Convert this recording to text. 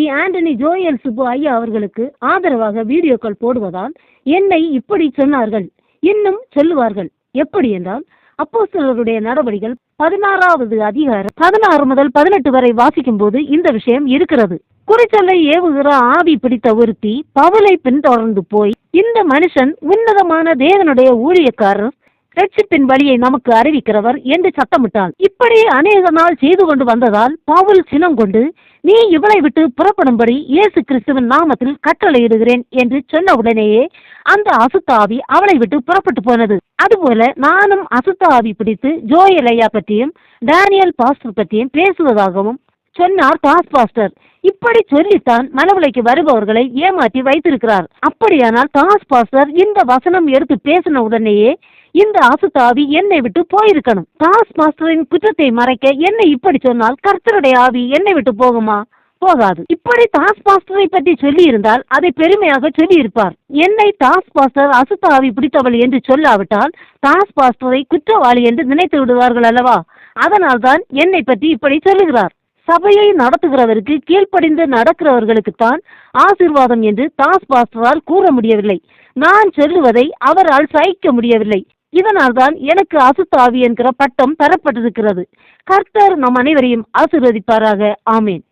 நீதிபதி ஆண்டனி ஜோயல் சுப்பு ஐயா அவர்களுக்கு ஆதரவாக வீடியோக்கள் போடுவதால் என்னை இப்படி சொன்னார்கள். இன்னும் சொல்லுவார்கள். எப்படி என்றால் அப்போ சிலருடைய நடவடிக்கைகள் பதினாறாவது அதிகாரம் பதினாறு முதல் பதினெட்டு வரை வாசிக்கும் போது இந்த விஷயம் இருக்கிறது. குறிச்சலை ஏவுகிற ஆவி பிடித்த ஒருத்தி பவுலை பின்தொடர்ந்து போய் இந்த மனுஷன் உன்னதமான தேவனுடைய ஊழியக்காரர் ரட்சிப்பின் வழியை நமக்கு அறிவிக்கிறவர் என்று சத்தமிட்டாள் இப்படி அநேக நாள் செய்து கொண்டு வந்ததால் பவுல் சினம் கொண்டு நீ இவளை விட்டு புறப்படும்படி இயேசு கிறிஸ்துவின் நாமத்தில் கட்டளையிடுகிறேன் என்று சொன்ன உடனேயே அந்த அசுத்தாவி அவளை விட்டு புறப்பட்டு போனது. அதுபோல நானும் அசுத்தாவி பிடித்து ஜோயலையா பற்றியும் டேனியல் பாஸ்டர் பற்றியும் பேசுவதாகவும் சொன்னார் தாஸ் பாஸ்டர். இப்படி சொல்லித்தான் மனவுலைக்கு வருபவர்களை ஏமாற்றி வைத்திருக்கிறார். அப்படியானால் தாஸ் பாஸ்டர் இந்த வசனம் எடுத்து பேசின உடனேயே இந்த அசுத்தாவி என்னை விட்டு போயிருக்கணும். தாஸ் மாஸ்டரின் குற்றத்தை மறைக்க என்னை இப்படி சொன்னால் கர்த்தருடைய ஆவி என்னை விட்டு போகுமா? போகாது. இப்படி தாஸ் மாஸ்டரை பற்றி சொல்லி இருந்தால் அதை பெருமையாக சொல்லி இருப்பார் என்னை தாஸ் பாஸ்டர் அசுத்தாவி பிடித்தவள் என்று சொல்லாவிட்டால் தாஸ் பாஸ்டரை குற்றவாளி என்று நினைத்து விடுவார்கள் அல்லவா? அதனால்தான் என்னை பற்றி இப்படி சொல்லுகிறார். சபையை நடத்துகிறவருக்கு கீழ்ப்படிந்து நடக்கிறவர்களுக்கு தான் ஆசீர்வாதம் என்று தாஸ் பாஸ்டரால் கூற முடியவில்லை. நான் சொல்லுவதை அவரால் சகிக்க முடியவில்லை. இதனால்தான் எனக்கு அசுத்தாவி என்கிற பட்டம் தரப்பட்டிருக்கிறது. கர்த்தர் நம் அனைவரையும் ஆசீர்வதிப்பாராக. ஆமேன்.